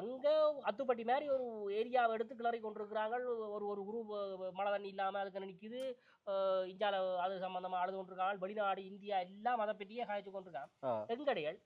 அங்க அத்துப்பட்டி மாதிரி ஒரு ஏரியாவை எடுத்து கிளறி கொண்டிருக்கிறாங்க ஒரு ஒரு குரூப் மழை தண்ணி இல்லாம அதுக்கு நிக்குது. அஹ் இந்தியால அது சம்பந்தமா அழுது கொண்டிருக்காங்க. வெளிநாடு இந்தியா எல்லாம் அதை பற்றியே காய்ச்சி கொண்டிருக்காங்க. ஆ. எங்கடைகள்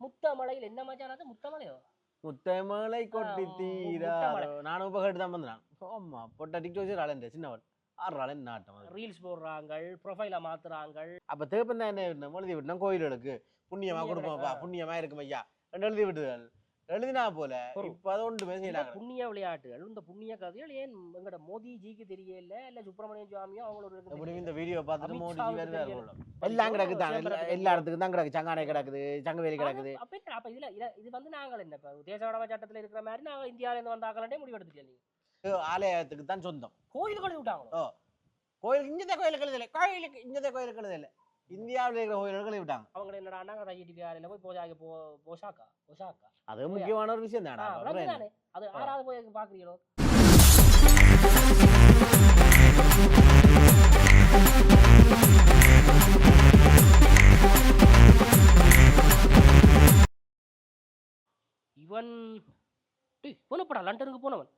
முத்தமலையில் என்ன மச்சான் முத்தமலையோ? முத்தமலை கொட்டி தீரா. நானும் இப்ப கேட்டு தான் வந்தேன். ஆமா பொட்ட டிக்டோ ஆளு சின்னவள் ஆறு நாட்டம். ரீல்ஸ் போடுறாங்க ப்ரொஃபைல மாத்துறாங்க அப்ப தேப்பம் தான் என்ன எழுதி விட்டோம் கோயில்களுக்கு. புண்ணியமா புண்ணியம் கொடுப்போம்ப்பா. புண்ணியமா இருக்கும் ஐயா. ரெண்டு எழுதி விட்டுகள் எழுதினா போல ஒரு- இப்ப அது இந்த செய்யலாங்க புண்ணிய விளையாட்டுகள் இந்த புண்ணிய கதைகள் ஏன் எங்கட மோடிஜிக்கு தெரியல இல்ல சுப்பிரமணியம் சுவாமியோ அவங்களோட எப்படி. இந்த வீடியோ பார்த்துட்டு அமித் மோடி ஷாவுக்கு வருவார் தெரியல. போல எல்லாம் கிடக்கு தான் சேம்பரை எல்லா- இடத்துக்கும் தான் கிடக்கு சங்கானை கிடக்குது சங்கவேலி கிடக்குது. அப்ப அப்ப இதுல இத- இது வந்து நாங்கள் என்ன இப்ப தேசவடம சட்டத்துல இருக்கிற மாதிரி நாங்க இந்தியாவில இருந்து வந்தாங்களே முடிவு எடுத்துக்கல நீங்க ஆலயத்துக்கு தான் சொந்தம். கோயில் கழுவி விட்டாங்களோ? கோயில் இஞ்சத கோயிலுக்கு எழுதலை. கோயிலுக்கு இஞ்சத கோயிலுக்கு எழுதலை. இந்தியாவில் இருக்கிற எழுதி விட்டாங்க. அவங்க என்னடா விகாரில போய் போஜாக்கு போ போஷாக்கா போஷாக்கா. அது முக்கியமான ஒரு விஷயம் தானே? அது ஆறாவது போய் பாக்குறீங்களோ? இவன் டேய், போனப்படா லண்டனுக்கு போனவன்.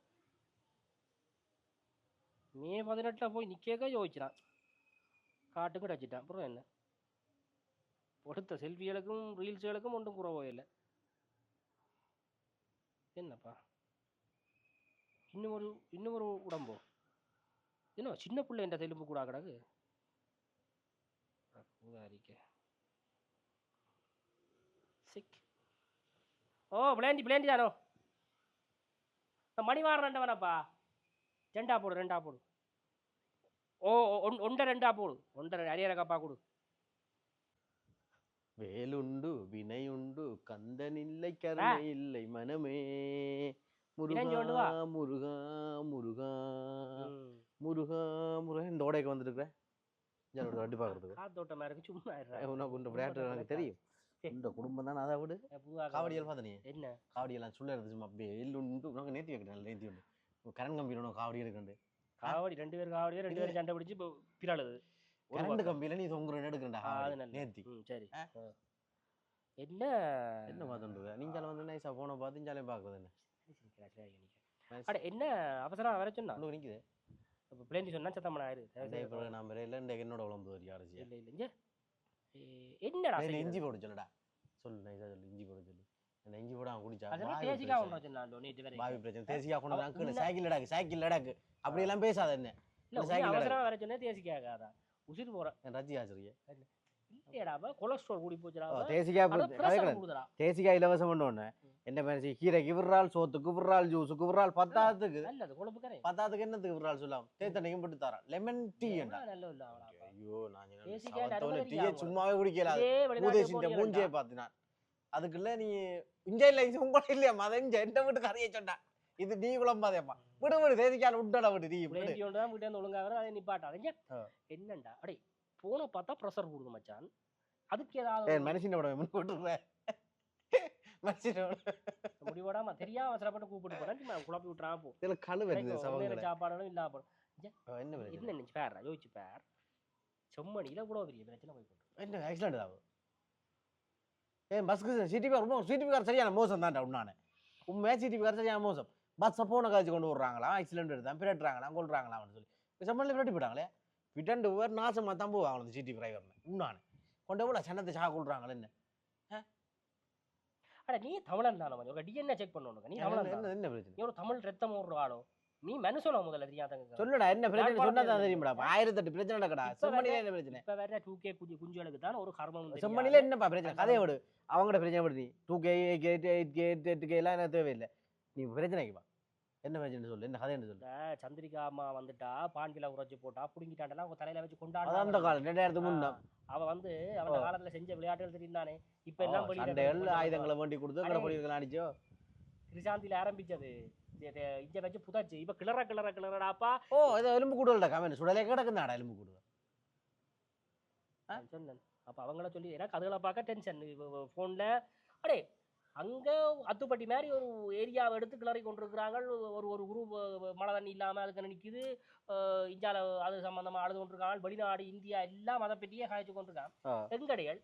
மே பதினெட்டுல போய் நிக்கேக்க யோசிச்சான் காட்டுக்கு அடிச்சிட்டான். அப்புறம் என்ன? கொடுத்த செல்ஃபிகளுக்கும் ரீல்ஸுகளுக்கும் ஒன்றும் குறவோ இல்லை. என்னப்பா? இன்னும் ஒரு இன்னும் ஒரு உடம்போ. என்ன சின்ன பிள்ளை என்ற தெலும்பு கூட கிடக்கு? அட சிக். ஓ பிளேண்டி பிளேண்டி தானோ? மணி வாரம் ரெண்டவனப்பா. ரெண்டா போடு ரெண்டா போடு. ஓ ஒன்- ஒன்றை ரெண்டா போடு. ஒன்றரை அரியற கப்பா கொடு. வேலுண்டு வினையுண்டு கந்தனில்லை கருணை இல்லை மனமே. முருகா. முருகா முருகா. முருகா முருகா. இந்த ஓடைக்கு வந்துருக்குற? என்னோட வண்டி பாக்குறதுக்கு காத்தோட்டமா இருக்கு சும்மா. உனக்கு இந்த விளையாட்டு எனக்கு தெரியும். இந்த குடும்பம் தான் அதை விடு. காவடியல் பார்த்தனே என்ன? காவடியெல்லாம் சொல்ல இருந்துச்சு சும்மா வேலுண்டு. உனக்கு நேத்தி வைக்கிறேன் நேத்தி உண்டு. கரண் கம்பியில் உனக்கு காவடி இருக்குண்டு காவடி ரெண்டு பேரும் காவடியா ரெண்டு பேரும் சண்டை பிடிச்சு இப்போ பிறழுது ஒரு கரண்ட். கம்பியில நீ தொங்குற எடுக்கிறா. நேத்தி. சரி. என்ன? என்ன பார்த்துட்டு நீங்க வந்து நைஸா போன பார்த்து இஞ்சாலே பாக்குறது என்ன? என்ன? அவசரம் வர சொன்னா. நிக்குது? இப்போ பிளேண்டி சொன்னா சத்தம் ஆயிரு. நான் இந்த என்னோட உழம்பு வரி அரைச்சி இல்ல இல்ல இங்க. ஏ, என்னடா இல்ல? இஞ்சி போட சொல்லுடா. சொல்லு நைஸா சொல்லு இஞ்சி போட சொல்லு. அந்த இஞ்சி போட அவன் குடிச்சா? அதெல்லாம் தேசிக்கா நேற்று பாவி பிரச்சனை. தேசிக்கா கொண்டு உன்ன- சைக்கிள் லடாக்கு சைக்கிள் லடாக்கு. அப்படி எல்லாம் பேசாத என்ன? இல்ல இந்த உன்னை சைக்கிள் அவசரமா வர சொன்னா தேசிக்காகாதா? உசிர் போற. என் ரஜி கூடுதுடா. தேசிக்கா இலவசம் பண்ணோன்னு என்ன பேசி கீரைக்கு விடுறாள் சோத்துக்கு விடுறாள் ஜூஸுக்கு விடுறாள் பத்தாத்துக்கு கரை பத்தாத்துக்கு என்னத்துக்கு விடுறாள் சொல்லலாம் தேத்தனைக்கும் போட்டு தரான். லெமன் டீ என்ன? ஐயோ நான் டீயே. சும்மாவே குடிக்கல. இதே வெளிநாட்டுக்கு மூதேசிന്റെ போறீங்கடா. மூஞ்சே பார்த்தினான். அதுக்குள்ள நீ இங்க இல்ல இது உங்கள இல்லையா மத இங்க எந்த வீட்டு கரையை சொன்னா இது நீ விடு தேதிக்கால விட்டடா விடு நீ விடு. பிளேண்டி ஒன்று தான் வீட்டு வந்து ஒழுங்கா வரும் அதை நிப்பாட்டாதீங்க. என்னண்டா? அடே போன பார்த்தா ப்ரெஷர் கொடுங்க மச்சான். அதுக்கு ஏதாவது மனுஷன் விட முன் போட்டுருவ மனுஷன் முடிவோடாம தெரியாம அவசரப்பட்டு கூப்பிட்டு போறேன். குழப்பி விட்டுறான் போ. இதுல கழு வருது சாப்பாடும் இல்லாம போறோம் என்ன என்ன நினைச்சு பேர் யோசிச்சு பேர். செம்மணியில கூட பெரிய பிரச்சனை போய் போட்டு என்ன ஆக்சிடென்ட் ஆகும் ஏன் பஸ்க்கு சிடிபி ரொம்ப சிடிபி கார் சரியான மோசம் தான்டா உன்னானே உண்மையா சிடிபி கார் சரியான மோசம். பஸ்ஸை போன காய்ச்சி கொண்டு விடுறாங்களா ஆக்சிடென்ட் எடுத்தான் பிரட்டுறாங்களா கொள்றாங்களான்னு சொல்லி. செம்மணில் பிரட்டி போயிட்டாங்களே? விட்டண்டு வேறு நாசமாக தான் போவாங்க அந்த சிடி டிரைவர்னு உன்னானே. கொண்டு போல சன்னத்தை சா கொள்றாங்களே என்ன அட நீ தமிழன் தானே கொஞ்சம் டிஎன்ஏ செக் பண்ணணும் நீ தமிழன் என்ன. என்ன பிரச்சனை? நீ ஒரு தமிழ் ரத்தம் ஒரு ஆளோ? நீ மனுஷனோ முதல்ல தெரியாதங்க சொல்லுடா என்ன பிரச்சனை? சொன்னா தெரியுமாடா. ஆயிரத்தெட்டு பிரச்சனை நடக்கடா. செம்மணில என்ன பிரச்சனை? இப்ப வேற டூ கே குஞ்சு குஞ்சுகளுக்கு தான் ஒரு கர்மம் தெரியாது. செம்மணில என்னப்பா பிரச்சனை? கதையை விடு. அவங்களோட பிரச்சனை நீ. Two K eight K eight K எல்லாம் எனக்கு தேவையில்லை. நீ பிரச்சனைக்கு வா. என்ன பிரச்சனை சொல்லு என்ன கதை என்ன சொல்லு சந்திரிகா அம்மா வந்துட்டா பாண்டில உரைச்சு போட்டா புடுங்கிட்டாண்டெல்லாம் அவங்க தலையில வச்சு அது அந்த காலம் ரெண்டாயிரத்து முன்னா அவ வந்து அவன். காலத்துல செஞ்ச விளையாட்டுகள் தெரியும் தானே இப்ப எல்லாம் வெளியில ஆயுதங்களை வேண்டி கொடுத்து அடே. பொடிகளை அடிச்சோ கிருஷாந்தில ஆரம்பிச்சது. இங்க வச்சு புதாச்சு இப்ப கிளற கிளற கிளறடாப்பா ஓ இது எலும்பு கூடுதல்டா கமெண்ட் சுடலே கிடக்குந்தாடா எலும்பு கூடுதல். சொன்னேன் அப்ப அவங்கள சொல்லி எனக்கு அதுகளை பார்க்க டென்ஷன் போன்ல அடே அங்க அத்துப்பட்டி மாதிரி ஒரு ஏரியாவை எடுத்து கிளறி கொண்டிருக்கிறாங்க ஒரு ஒரு குரூப் மழை தண்ணி இல்லாம அதுக்கு நிக்குது. அஹ் இந்தியால அது சம்பந்தமா அழுது கொண்டிருக்காங்க. வெளிநாடு இந்தியா எல்லாம் அதை பற்றியே காய்ச்சி கொண்டிருக்காங்க. எங்கடைகள்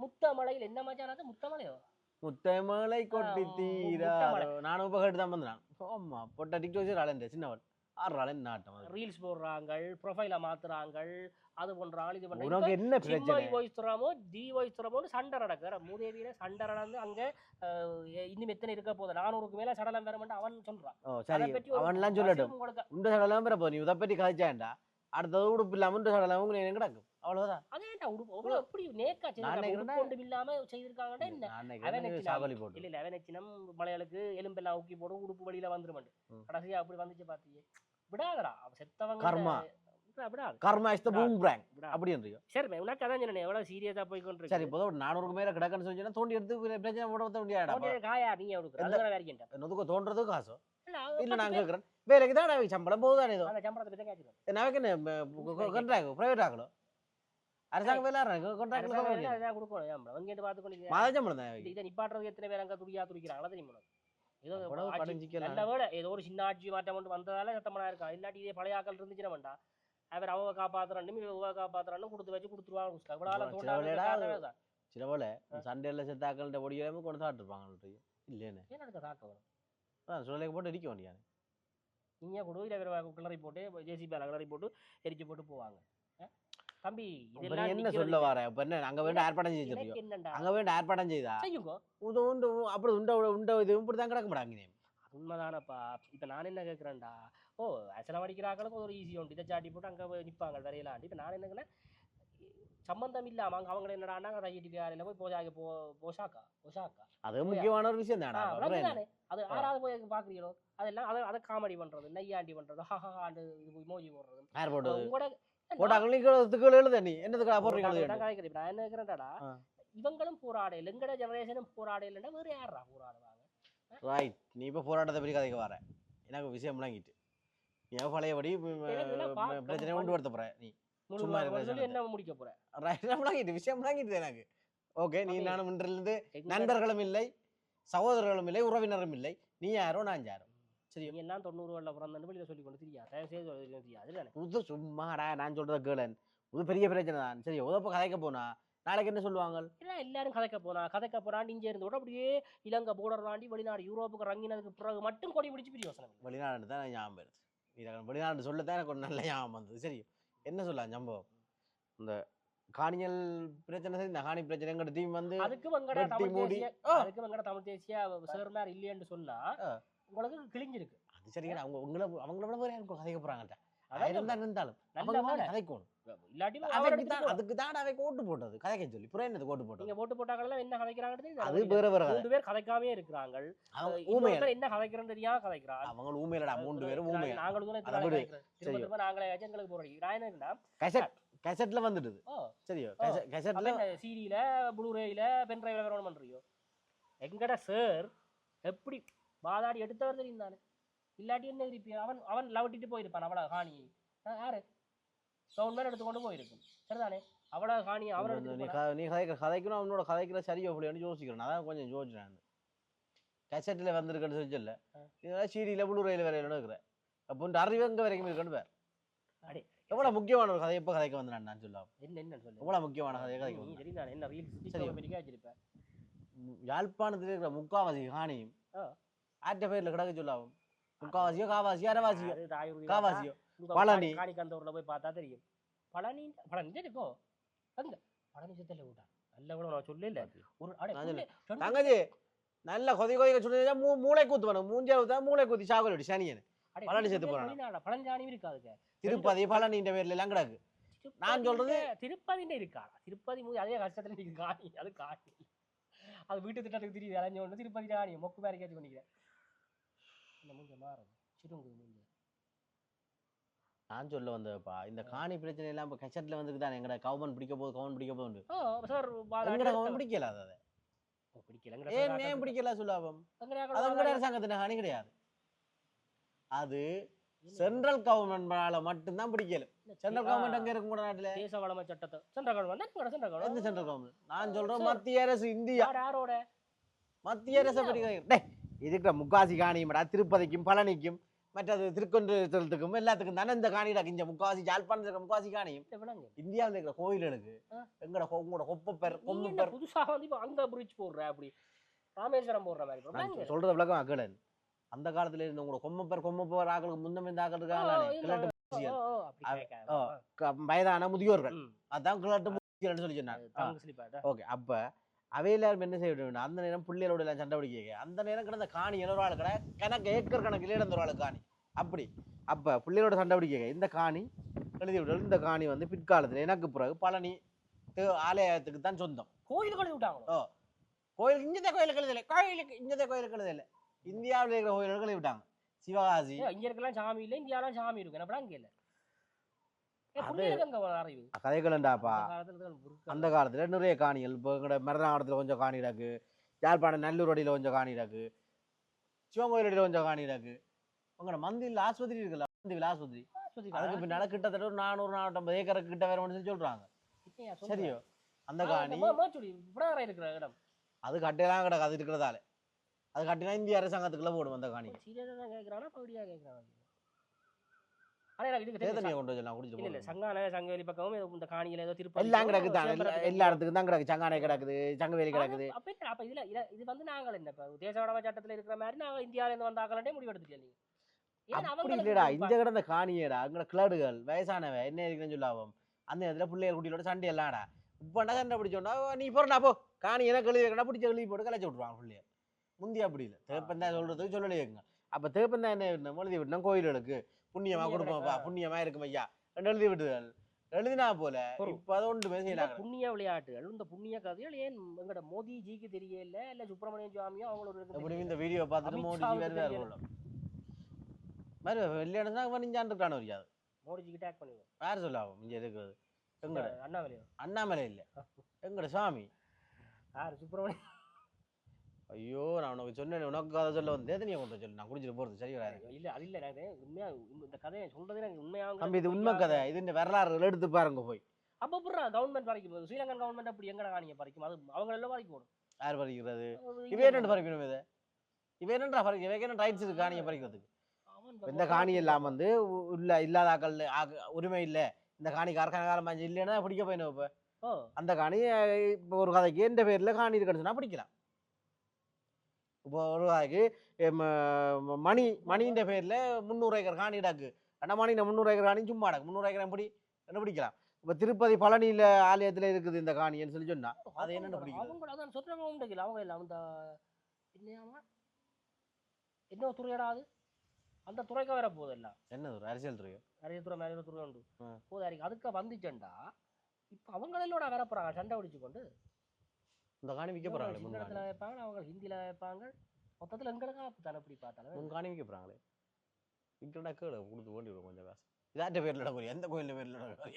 முத்தமலையில் என்ன மச்சான் அது? முத்தமலையோ முத்தமலை கொட்டி தீரா. நானும் இப்போ கேட்டு தான் வந்தேன் ஆமா பொட்ட டிக்டோக் வச்சு ஆளேன் ஆளேன் நாட்டம். ரீல்ஸ் போடுறாங்க ப்ரொஃபைல மாத்துறாங்க அது பண்றாங்க இது உனக்கு என்ன பிரச்சனை? சிம்மாய் வாய்ஸ் தராமோ டி வாய்ஸ் தராமோன்னு சண்டை நடக்கிற மூதேவியில சண்டை நடந்து அங்க இன்னும் எத்தனை இருக்க போகுது? நானூறுக்கு மேல சடலம் வேற அவன் சொல்றான். சரி. அவன்லாம் சொல்லட்டும். உண்ட சடலாம் பெற நீ இதை பற்றி கதைச்சாண்டா அடுத்தது உடுப்பு இல்லாம உண்ட சடலாம் உங்களுக்கு கிடக்கும் அவ்வளவுதான். உடுப்பு எப்படி நேக்கா ஒன்றும் இல்லாம செய்திருக்காங்கடா என்ன? போட்டு இல்ல இல்ல அவனச்சினம் மலையாளுக்கு எலும்பெல்லாம் ஊக்கி போடும் உடுப்பு வழியில வந்துருமண்டு. கடைசியா அப்படி வந்துச்சு பாத்தியே. விடாதடா செத்தவங்க கர்மா. Karma is the boomerang விடாது. அப்படின்றியோ சரி மேம், உனக்கு அதான் சொன்னேன் எவ்வளவு சீரியஸா போய் கொண்டு சரி இப்போ ஒரு மேல கிடக்குன்னு சொன்னா தோண்டி எடுத்து பிர- பிரச்சனை போட காயா அதுதான் வேறியன்டா நொதுக்கு தோன்றது காசோ? இல்ல நான் கேட்கறேன் வேலைக்கு தான் சம்பளம் போகுதானே ஏதோ? சம்பளத்தை பத்தி என்ன பிரைவேட் ஆகலோ அரசாங்க வேலை கான்ட்ராக்ட்ல அதான் கொடுக்கணும். சம்பளம் அங்கேட்டு பார்த்து கொண்டு மாத சம்பளம் தான் இதை நிப்பாட்டுறதுக்கு எத்தனை பேர் அங்க துடியா துடிக்கிறாங்களா தெரியுமா? ஏதோ. நல்ல ஏதோ ஒரு சின்ன ஆட்சி மாற்றம் கொண்டு வந்ததால சத்தமனா இருக்கா? இல்லாட்டி இதே பழைய ஆக்கள் இருந்துச்சுன்னா வேண்டாம் அவர் அவ காப்பாத்துறான்னு இவ காப்பாத்துறான்னு கொடுத்து வச்சு கொடுத்துருவாங்க. ஆளை சில போல சண்டையில செத்தாக்கள்கிட்ட ஒடிக்காம கொண்டு சாப்பிட்டுருப்பாங்க இல்லைன்னு ஏன் அதுக்கு தாக்க வரும்? போட்டு அடிக்க வேண்டியானே நீங்க கூட இல்ல கிளறி போட்டு ஜேசிபி கிளறி போட்டு எரிச்சு போட்டு போவாங்க? தம்பி இதெல்லாம் என்ன சொல்ல வர இப்ப என்ன அங்க வேண்ட ஏற்பாடம் செஞ்சிருக்கோம் அங்க வேண்ட ஏற்பாடம் செய்தா செய்யுங்க உண்டு உண்டு அப்படி உண்ட உண்ட இது இப்படி தான் கிடக்க மாட்டாங்க அது உண்மைதானப்பா இப்ப நான் என்ன கேக்குறேன்டா ஓ அசலம் அடிக்கிறாக்களுக்கு ஒரு ஈஸி உண்டு இதை சாட்டி போட்டு அங்க போய் நிப்பாங்க வரையலாண்டி இப்ப நான் என்னங்கன்னா சம்பந்தம் இல்லாம அங்க அவங்க என்னடான்னா தையிட்டு வேலையில போய் போஜாக்க போ போஷாக்கா போஷாக்கா அது முக்கியமான ஒரு விஷயம் தானே? அது ஆறாவது போய் பாக்குறீங்களோ அதெல்லாம் அதை அதை காமெடி பண்றது நையாண்டி பண்றது ஹஹா ஆண்டு இது இமோஜி போடுறது உங்களோட போட்டாங்க நீங்க எழுத நீ? என்னதுக்கு போடுறீங்க நான் எழுத தான் கதைக்கிறேன். இப்ப நான் என்ன கேக்குறேன்டாடா, ஆ. இவங்களும் போராடையில எங்கட ஜெனரேஷனும் போராடையிலன்னா வேற யாரா போராடுவாங்க? ரைட் நீ இப்ப போராட்டத்தை பற்றி கதைக்க வர. எனக்கு விஷயம் விளங்கிட்டு. நீ பழையபடி பிரச்சனை கொண்டு வரத்த போற நீ. சும்மா. என்ன முடிக்க போற? ரைட் விளங்கிட்டு விஷயம் விளங்கிட்டு எனக்கு. ஓகே நீ நானும் இன்றிலிருந்து நண்பர்களும் இல்லை சகோதரர்களும் இல்லை உறவினரும் இல்லை. நீ யாரோ நான் யாரோ. சரி நீ எல்லாம் தொண்ணூறுகளில் பிறந்தன்னு வெளியில சொல்லி கொண்டு தெரியா? தயவு செய்து அதுதானே? புது சும்மாடா நான் சொல்றத கேளன் இது பெரிய பிரச்சனை தான். சரி உதப்ப கதைக்க போனா? நாளைக்கு என்ன சொல்லுவாங்க? இல்ல எல்லாரும் கதைக்க போனா கதைக்க போறான் இங்க இருந்து கூட அப்படியே இலங்கை போர்டர் தாண்டி வெளிநாடு யூரோப்புக்கு இறங்கினதுக்கு பிறகு மட்டும் கொடி பிடிச்சு பிரி யோசனை. வெளிநாடு தான் ஞாபகம் வருது இதை வெளிநாடு சொல்லத்தான் எனக்கு ஒரு நல்ல ஞாபகம் வந்தது. சரி என்ன சொல்லலாம் சம்பவம்? இந்த காணியல் பிரச்சனை சரி இந்த காணி பிரச்சனை எங்கிட்ட டீம் வந்து அதுக்கு வெங்கட தமிழ். தேசிய. அதுக்கு வெங்கட தமிழ் தேசிய சேர்மார் இல்லையேன்னு சொன்னா. உங்களுக்கு கிழிஞ்சிருக்கு. அது சரிங்க அவங்க உங்களை அவங்கள விட வேற யாருக்கும் கதைக்க போறாங்க அதான் ஆயிரம் தான் இருந்தாலும். கதைக்கணும் அதுக்கு தான் அவை ஓட்டு போட்டது. கதைக்க சொல்லி. புற என்னது ஓட்டு போட்டது? நீங்க போட்டு போட்டாங்களா என்ன கதைக்கிறாங்கன்னு அது வேற வேற கதை மூன்று பேர் கதைக்காமே இருக்கிறாங்க ஊமையல் என்ன கதைக்கிறேன்னு தெரியாம கதைக்கிறான் அவங்க ஊமையிலடா பேரும் ஊமையல் நாங்களும். திரும்ப சரியோ. நாங்களே எங்களுக்கு போறோம். நான் என்ன இருக்கேன்னா, கெசட் கெசட்ல வந்துடுது. சரியோ. கெசட்ல சிடியில ப்ளூரேயில பென் டிரைவ்ல வேற ஒன்று பண்றியோ எங்கட சார் எப்படி வாதாடி எடுத்தவர் தெரியும் தானே இல்லாட்டி என்ன திருப்பி? அவன் அவன் லவட்டிட்டு போயிருப்பான் அவ்வளவு காணியை யாரு? மேல எடுத்துக்கொண்டு போயிருக்கும். சரிதானே? அவ்வளவு காணியை அவன் நீ நீ கதைக்கிற கதைக்கணும் அவனோட கதைக்கிற சரியோ அப்படின்னு யோசிக்கிறேன். அதான் கொஞ்சம் யோசிச்சேன் கெசட்ல வந்திருக்கேன்னு சொல்லல. இதெல்லாம் சீடியில் புளூரையில் வேற இருக்கிறேன் அப்போ அறிவு எங்க வரைக்கும் இருக்குன்னு பேர். அடே, முக்கியமான ஒரு கதை எப்போ கதைக்க வந்தேன் நான் சொல்லலாம் என்ன என்ன சொல்லு? எவ்வளவு முக்கியமான கதையை கதைக்க நீ வந்தேன்? சரிதானே என்ன ரீல்ஸ் சரி. யாழ்ப்பாணத்தில் இருக்கிற முக்காவாசி காணியும். ஆட்ட பேர்ல கிடக்க சொல்லாவும் முக்காவாசியோ காவாசியோ அரைவாசியோ காவாசியோ பழனி. காணி கந்தூர்ல போய் பார்த்தா தெரியும் பழனி பழனி தெரியும் அங்க பழனி சித்தல விட்டா நல்ல கூட நான் சொல்ல இல்ல ஒரு அடே தங்கச்சி நல்ல கொதி கொதிக்க சொல்லி மூ மூளை கூத்து வேணும் மூஞ்சா ஊத்தா மூளை கூத்தி சாகல் விட்டு சனியன் அடே, பழனி பேர் போறானா? வெளிநாடா, பழஞ்சாணியும் இருக்காதுங்க திருப்பதி பழனின்ற பேர்ல எல்லாம் கிடக்கு நான் சொல்றது- திருப்பதிന്റെ இருக்கா திருப்பதி மூவி அதே கஷ்டத்துல நீங்க காணி அது காணி அது வீட்டு திட்டத்துக்கு இறங்கி ஒன்று திருப்பதி காணி மொக்கு மாதிரி கேட்டு பண்ணிக்கிறேன் இந்த மூஞ்ச மாறும் சிறுங்கு மூஞ்ச. நான் சொல்ல வந்தப்பா இந்த காணி பிரச்சனை எல்லாம் இப்ப கச்சட்ல வந்துருக்குதான் எங்கட கவர்மெண்ட் பிடிக்க போகுது கவர்மெண்ட் பிடிக்க போகுது சார் எங்கட கவர்மெண்ட் பிடிக்கல அது அதை? பிடிக்கல ஏன் ஏன் பிடிக்கல சொல்லாபம் அது எங்கட அரசாங்கத்தின் காணி கிடையாது. அது சென்ட்ரல் கவர்மெண்ட்னால மட்டும்தான் பிடிக்கல. சென்ட்ரல் கவர்மெண்ட் எங்க இருக்கும் கூட நாட்டுல? தேச வளமை சட்டத்தை central government central government central government நான் சொல்றேன். மத்திய அரசு இந்தியா. யார் யாரோட? மத்திய அரசை. டேய் இருக்கிற முக்காசி காணியும்டா திருப்பதிக்கும் பழனிக்கும் மற்றது திருக்கொன்றத்துக்கும் எல்லாத்துக்கும் தானே இந்த காணிடா இங்க முக்காசி ஜாழ்ப்பாணத்துல இருக்கிற முக்காசி காணியும். இந்த இந்தியாவில் இருக்கிற கோயில்களுக்கு. எங்கட உங்களோட கொப்பப்பேர் கொம்பப்பேர் புதுசா வந்து இப்ப அங்க பிரிட்ஜ் போடுற அப்படி? ராமேஸ்வரம் போடுற மாதிரி. சொல்றது விளக்கம் அக்கடன் அந்த காலத்துல இருந்த உங்களோட கொம்மப்பர் கொம்மப்பர் ஆக்களுக்கு முன்னம் இந்த ஆக்கள் ஓ, இருக்காங்களே இல்ல, கிழட்டு ஓ, முதியல். ஓ, அப்படி அவ- கேட்காத. ஓ, க- வயதான முதியோர்கள். அதான் முதியல்னு சொல்லி சொன்னாங்க. ஓகே அப்ப அவையிலாரும் என்ன செய்ய வேண்டும்? அந்த நேரம் பிள்ளைகளோட எல்லாம் சண்டை பிடிக்க அந்த நேரம் கிடந்த காணி எழுபது ஆள் கடை? கணக்கு ஏக்கர் கணக்கில் இடந்த ஒரு ஆளு காணி. அப்படி. அப்ப பிள்ளைகளோட சண்டை பிடிக்க இந்த காணி எழுதி விடல் இந்த காணி வந்து பிற்காலத்துல எனக்கு பிறகு பழனி ஆலயத்துக்கு தான் சொந்தம். கோயிலுக்கு எழுதி விட்டாங்களோ கோயில் இங்கதே கோயிலுக்கு எழுதலை. கோயிலுக்கு இங்கதே கோயிலுக்கு எழுதலை. இந்தியாவில் இருக்கிற கோயில்கள் எழுதி விட்டாங்க சிவகாசி இங்க இருக்கலாம் சாமி இல்ல இந்தியாலாம் சாமி இருக்கு என்ன அங்க இல்ல ஏ, அது- புள்ளைகளுக்கு அங்க அறிவு கதைகளண்டாப்பா அந்த காலத்துல நிறைய காணிகள். இப்போ எங்கட மருதநாடத்தில் கொஞ்சம் காணி இருக்கு யாழ்ப்பாணம் நல்லூர் அடியில் கொஞ்சம் காணி இருக்கு சிவங்கோயில் அடியில் கொஞ்சம் காணி இருக்கு உங்களோட மந்தியில் ஆஸ்பத்திரி இருக்குல்ல மந்தியில் ஆஸ்பத்திரி. அதுக்கு பின்னால கிட்டத்தட்ட ஒரு நானூறு நானூற்றம்பது ஏக்கருக்கு கிட்ட வேணும்னு சொல்லி சொல்றாங்க? சரியோ? அந்த காணி. இருக்கிற இடம். அது கட்டையெல்லாம் கிடக்கு அது இருக்கிறதால. அது கட்டினா இந்திய அரசாங்கத்துக்குள்ள போடும் அந்த காணி. சீரியஸா எனக்கு இதுக்கு தேதனியை கொண்டு வந்து நான் குடிச்சிட்டு இல்ல. சங்கான சங்கவேலி பக்கமும் இந்த காணியில ஏதோ திருப்பதி எல்லாம் கிடக்கு தான் எல்லா- இடத்துக்கும் தான் கிடக்கு. சங்கானை கிடக்குது சங்கவேலி கிடக்குது. அப்ப அப்ப இதுல இத- இது வந்து நாங்கள் இப்ப தேசவடம சட்டத்துல இருக்கிற மாதிரி நாங்க இந்தியால இருந்து வந்தாக்கலண்டே முடிவு எடுத்துட்டீங்க நீங்க. ஏன் அப்படி இல்லடா இங்க கிடந்த காணியடா அங்க கிளடுகள் வயசானவ என்ன இருக்குன்னு சொல்லாவும் அந்த நேரத்துல பிள்ளைகள் குட்டியோட சண்டை எல்லாம்டா இப்ப சண்டை பிடிச்சோன்னா நீ போறா போ. காணி எழுதி வைக்கடா பிடிச்ச எழுதி போட்டு கலைச்சு விட்டுருவாங்க பிள்ளைய. முந்தி அப்படி இல்லை. தேப்பன் தான் சொல்றதுக்கு சொல்லலையேங்க. அப்ப தேப்பன் தான் என்ன விடணும்? எழுதி விட்டோம் கோயில்களுக்கு. புண்ணியமா கொடுப்போம்ப்பா. புண்ணியமா இருக்கும் ஐயா. ரெண்டு எழுதி விட்டுதல். எழுதினா போல இப்ப அதை இந்த செய்யறாங்க புண்ணிய விளையாட்டுகள் இந்த புண்ணிய கதைகள் ஏன் எங்கட மோடிஜிக்கு தெரியல இல்ல சுப்பிரமணிய சுவாமியோ அவங்களோட இந்த வீடியோ பார்த்துட்டு மோடிஜி வருவார் மாதிரி வெள்ளையானு தான் வணிஞ்சான் இருக்கான ஒரு யாது மோடிஜிக்கு டேக் பண்ணுவோம் யார் சொல்லாவும் இங்க இருக்கிறது எங்கட? அண்ணாமலையோ? அண்ணாமலை இல்ல. எங்கட சாமி யாரு? சுப்பிரமணியம்? ஐயோ நான் உனக்கு சொன்னேன் உனக்கு கதை சொல்ல வந்து தேதனியை கொண்டு வர சொல்லு? நான் குடிச்சிட்டு போறது சரி வராது. இல்ல அது இல்ல எனக்கு உண்மையா உண்மை- இந்த கதையை சொல்றது எனக்கு உண்மையாக தம்பி இது உண்மை கதை. இது இந்த வரலாறு எடுத்து பாருங்க போய். அப்ப புறா கவர்மெண்ட் பறிக்கும் போது ஸ்ரீலங்கன் கவர்மெண்ட் அப்படி எங்கட காணியை பறிக்கும்? அது அவங்க எல்லாம் பறிக்க போடும் யார் பறிக்கிறது? இவ என்னண்டு பறிக்கணும் இதை? இவ என்னன்றா பறிக்க இவங்க என்ன ரைட்ஸ் இருக்கு காணியை பறிக்கிறதுக்கு? இந்த காணி எல்லாம் வந்து இல்ல இல்லாத ஆக்கள் ஆக்க- உரிமை இல்ல. இந்த காணி மாஞ்சி இல்லைன்னா பிடிக்க போயிடும் இப்ப. அந்த காணி இப்போ ஒரு கதைக்கு எந்த பேர்ல காணி இருக்குன்னு சொன்னா பிடிக்கலாம். இப்போ மணி மணின்ற பேர்ல முந்நூறு ஏக்கர் காணி கிடக்கு. ஆனா மணி முந்நூறு ஏக்கர் காணி சும்மா கிடக்கு. முந்நூறு ஏக்கர் எப்படி என்ன பிடிக்கலாம் இப்ப திருப்பதி பழனியில ஆலயத்துல இருக்குது இந்த காணின்னு சொல்லி சொன்னா அது என்னென்ன அவங்க- பிடிக்கிறது அவங்க அதான் சொல்றவங்க உண்டு அவங்க எல்லாம் அந்த என்னையாமா என்ன துறையடா அது? அந்த துறைக்கு வர போகுது எல்லாம். என்ன ஒரு அரசியல் துறையோ? நிறைய துறை நிறைய துறை உண்டு. போதாரிக்கு அதுக்கு வந்துச்சேன்டா. இப்ப அவங்களோட வர போறாங்க. சண்டை பிடிச்சு கொண்டு. இந்த காணி விற்க போறாங்களே முன் சிங்களத்துல காணி வைப்பாங்க அவங்க ஹிந்தில வைப்பாங்க. மொத்தத்துல எங்களுக்கு தானே அப்படி பார்த்தாலும் முன் காணி விற்க போறாங்களே. விற்கிறடா கேளு கொடுத்து வேண்டி வரும் கொஞ்சம் காசு. இதாட்ட பேர்ல நடக்கும் எந்த கோயில்ல பேர்ல நடக்கும்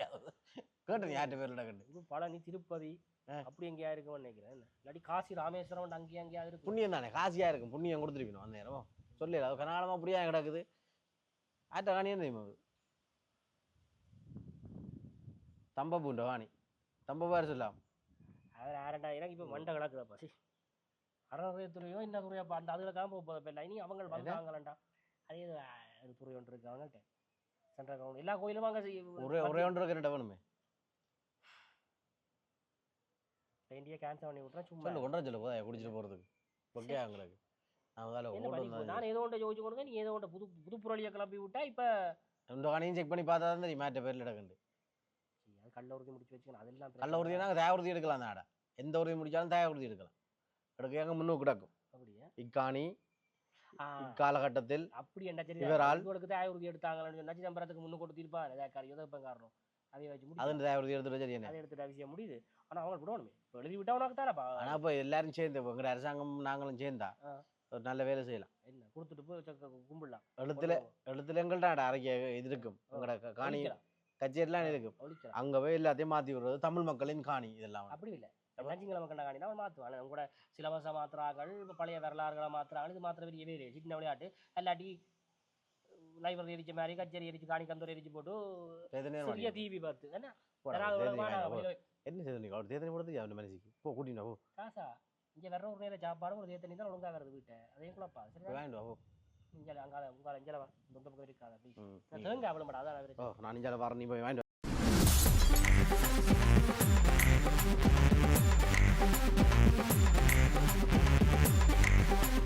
கேட்டு யார்ட்ட பேர்ல இது பழனி திருப்பதி. அப்படி எங்கேயா இருக்கும்னு நினைக்கிறேன்? இல்லாட்டி காசி ராமேஸ்வரம் அங்கேயா இருக்கு புண்ணியம் தானே? காசியா இருக்கும். புண்ணியம் கொடுத்துருக்கணும் அந்த நேரம் சொல்லல அது கனாலமா அப்படியா கிடக்குது. ஆட்ட காணி என்ன தெரியுமா? அது? தம்ப பூண்ட வாணி தம்ப பேர் அவர் ஆரண்டா எனக்கு இப்போ மண்டை கிடக்குதப்பா. சி. துறையோ இந்த துறையோப்பா அந்த அதுகளுக்காக போக போதை இல்லை இனி அவங்க வந்தாங்களேண்டா? அதே ஒரு துறை ஒன்று இருக்கு. அவங்கள்ட்ட. சென்ட்ரல் கவர்மெண்ட் எல்லா கோயிலும் அங்கே ஒரே ஒரே ஒன்று இருக்க வேணுமே. இந்தியா கேன்சல் பண்ணி விட்றேன் சும்மா. சொல்லு கொண்டா சொல்லு போதா குடிச்சிட்டு போறதுக்கு. ஓகே அவங்களுக்கு. நான் அதில் ஏதோ ஒன்று யோசிச்சு கொடுங்க நீ ஏதோ ஒன்று புது புது புரளியை கிளப்பி விட்டா இப்போ இந்த காணியும் செக் பண்ணி பார்த்தா தான் தெரியும் மேட்ட பேர்ல நடக்குது அது கல்ல உறுதி முடிச்சு வச்சுக்கணும். அதெல்லாம் கள்ள உறுதினா தேவ உறுதி எடுக்கலாம் தாடா எந்த உறுதி முடிச்சாலும் தேவ உறுதி எடுக்கலாம் எடுக்க முன்னுக்கு கிடக்கும். அப்படியா? இக்காணி இக்காலகட்டத்தில் அப்படி என்ன சரி இவரால் உங்களுக்கு தாய உறுதி எடுத்தாங்கன்னு சொன்னா சிதம்பரத்துக்கு முன்னு கொடுத்து இருப்பாங்க ஏதாக்காரி ஏதோ இப்போ காரணம். அதை வச்சு முடிச்சு அதுன்னு தேவ உறுதி எடுத்துட்டு சரி என்ன? அதை எடுத்துட்டு விஷயம் முடியுது. ஆனா அவங்க விடணுமே. இப்போ எழுதி விட்டா உனக்கு தானப்பா ஆனா இப்ப எல்லாரும் சேர்ந்து இப்ப எங்க அரசாங்கம் நாங்களும் சேர்ந்தா. ஒரு நல்ல வேலை செய்யலாம். என்ன? கொடுத்துட்டு போய் கும்பிடலாம். எழுத்துல எழுத்துல எங்கள்ட்ட அரைக்க இது இருக்கும். எங்கட க- காணி கச்சேரிலாம் இருக்கும். அங்க போய் எல்லாத்தையும் மாத்தி விடுறது தமிழ் மக்களின் காணி இதெல்லாம். அப்படி இல்லை. நஞ்சிங்களை மக்கள் காணினா அவன் மாற்றுவான் அவங்க கூட சிலபஸை மாத்துறாங்கள் இப்போ பழைய வரலாறுகளை மாத்துறாங்க இது மாத்திர பெரிய வேறு. சின்ன விளையாட்டு. இல்லாட்டி லைப்ரரி எரிச்ச மாதிரி கச்சேரி எரிச்சு காணி கந்தூரி எரிச்சு போட்டு சிறிய. டிவி பார்த்து என்ன? என்ன செய்து நீங்க அவர் தேதனை போடுறது அவன் மனசுக்கு? போ கூட்டினா போ. காசா இங்க வர்ற ஒரு நேரம் சாப்பாடு ஒரு தேத்தனி தான் ஒழுங்கா வருது வீட்டை அதையும் குழப்பா சரி வாங்கிட்டு வா இங்கே அங்கால உங்கால இங்கே வா. இந்த பக்கம் இருக்காது அப்படி தேங்க அவ்வளோ மாட்டா அதான் நான் இஞ்சால வரேன் நீ போய் வாங்கிட்டு Thank you.